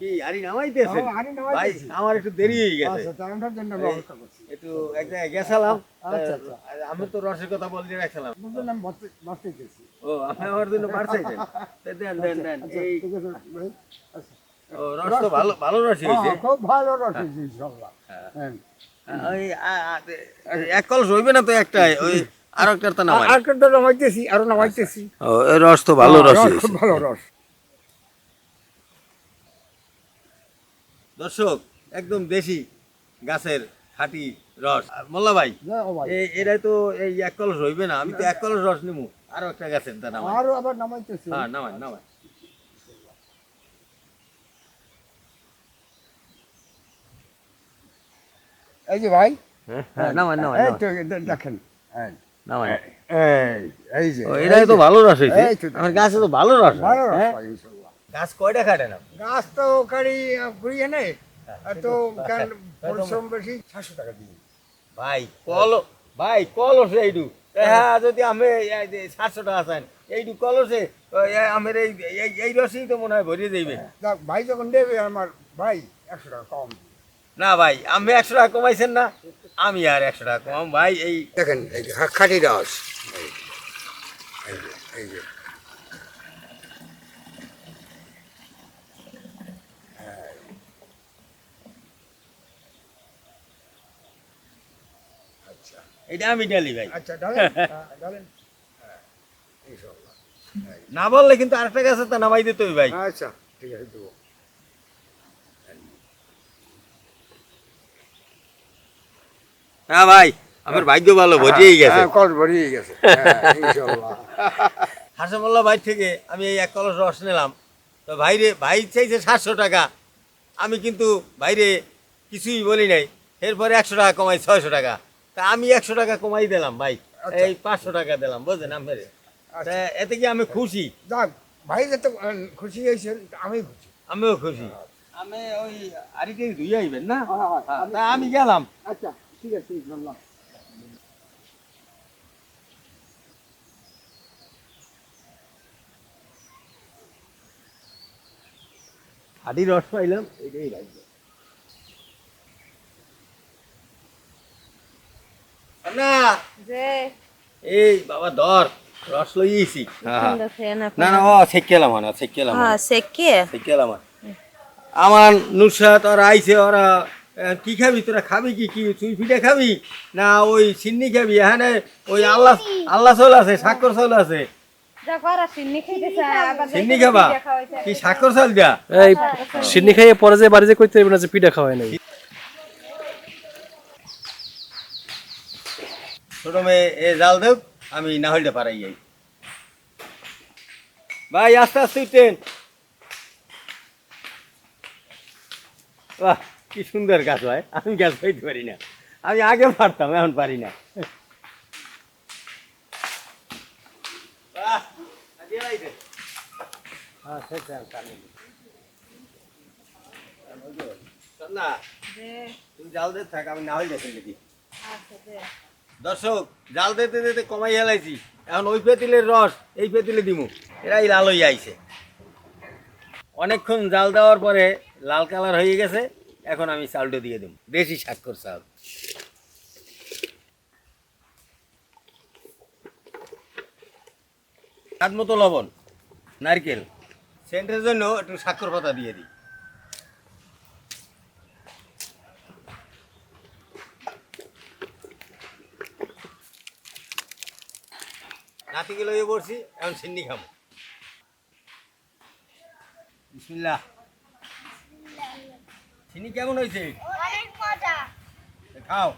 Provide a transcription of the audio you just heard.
কি আরি নামাইতেছেন? ভাই আমার একটু দেরি হয়ে গেছে। আচ্ছা একটু এক জায়গায় গেছিলাম। আমি তো রসের কথা বলতে রাখছিলাম। বুঝলেন আমি বসতে বসতে গেছি। ও আপনি আমার জন্য পারছেন দেন দেন দেন। এই ঠিক আছে ভাই। ও, রস তো ভালো ভালো রসই হয়েছে। খুব ভালো রস হয়েছে ইনশাল্লাহ ওই এক কলস হইবে না তো একটাই? ওই আর একটা নামাই। আর কিন্তু নামাইতেছি আরও নামাইতেছি। ও রস তো ভালো রস হ্যাঁ, খুব ভালো রস। দর্শক একদম দেশি গাছের খাঁটি রস। মোল্লা ভাই এটাই তো এই এক কলস হইবে না আমি তো এক কলস রস নিমু। আরও একটা গাছের তা নামাই। আরও আবার নামাইতেছি। হ্যাঁ নামাই নামাই। এই যে ভাই। হ্যাঁ নামাই নামাই এই তো দেখেন। এই, নামাই। এই এই যে ও এটাই তো ভালো রস তো আমার গাছে তো ভালো রস ভালো রস হ্যাঁ? হয়। গাছ কয়টা কাটে না? গাছ তো কারি ঘুরিয়ে নেই আর তো হ্যাঁ, পরিশ্রম বেশি। সাতশো টাকা দিয়ে। ভাই কল ভাই কলসে এইটু হ্যাঁ। যদি আমি সাতশো টাকা চান এইটু কলসে আমার এই এই- এই রসেই তো মনে হয় ভরিয়ে দেখ, ভাই যখন দেবে আমার ভাই একশো টাকা কম। না ভাই আমি একশো টাকা কমাইছেন না আমি আর একশো টাকা কম। ভাই এই দেখেন এই যে খা- খাঁটি রস। এই, এই যে, এই যে। আচ্ছা। এটা আমি ডালি ভাই। আচ্ছা ডালেন হ্যাঁ, ডালেন হ্যাঁ, না বললে কিন্তু আরেকটা গাছে তো নামাই দিতে ভাই। আচ্ছা ঠিক আছে দেবো। হ্যাঁ ভাই আমার ভাগ্য ভালো ভরিয়েই গেছে। হ্যাঁ, কল ভরিয়ে গেছে। হ্যাঁ, ভাই থেকে আমি এই এক কলস রস নিলাম। তো ভাইরে ভাই চাইছে সাতশো টাকা। আমি কিন্তু ভাইরে কিছুই বলি নাই। এরপরে একশো টাকা কমাই ছয়শো টাকা। তা আমি একশো টাকা কমাই দিলাম ভাই। আচ্ছা। এই পাঁচশো টাকা দিলাম বুঝলেন আমার এতে কি আমি খুশি? যাক ভাই যাতে খুশি হয়েছেন আমি খুশি। আমিও খুশি। আমি ওই আরিকে ধুয়ে আইবেন না? হ্যাঁ, হ্যাঁ, হ্যাঁ, তা আমি গেলাম। আচ্ছা ঠিক আছে ইনশাল্লাহ হাডি রস পাইলাম এটাই লাগবে না। যে। এই বাবা ধর রস লইয়েছি। সুন্দর খেয়ে না না না ও সেকেলাম না সেকেলাম হ্যাঁ সেকে সেকেলাম আমার নুসরাত ওরা আইছে ওরা কি খাবি তোরা খাবি কি কি চুই পিঠে খাবি? না ওই সিন্নি খাবি এখানে ওই আল্লাহ আল্লাহ চল আছে সাক্ষর চল আছে। সিন্নি খাবা। কি সাক্ষর চাল দিয়া? এই সিন্নি খাইয়ে পরে যে বাড়ি যে করতে পারবে না যে পিঠা খাওয়াই নাই। ছোট মেয়ে এ জাল দেব আমি না হইলে পারাই যাই। ভাই আস্তে আস্তে ট্রেন বাহ কি সুন্দর গাছ ভাই আমি গাছ পাইতে পারি না। আমি আগে পারতাম এখন পারি না। হ্যাঁ, না, তুই জাল দে থাক আমি না হইলে ফেলে দিই। দর্শক, জাল দিতে দিতে কমাই হেলাইছি। এখন ওই পেতিলের রস, এই পেতিলে দিমু। এরাই লাল হয়ে আইছে। অনেকক্ষণ জাল দেওয়ার পরে লাল কালার হয়ে গেছে, এখন আমি চালটা দিয়ে দেবো দেশি স্বাক্ষর চাল। স্বাদ মতো লবণ, নারকেল। সেন্টের জন্য একটু স্বাক্ষর পাতা দিয়ে দিই। নাতিকে লইয়ে পড়ছি এখন সিন্নি খাব। বিসমিল্লাহ। চিনি কেমন হয়েছে খাও।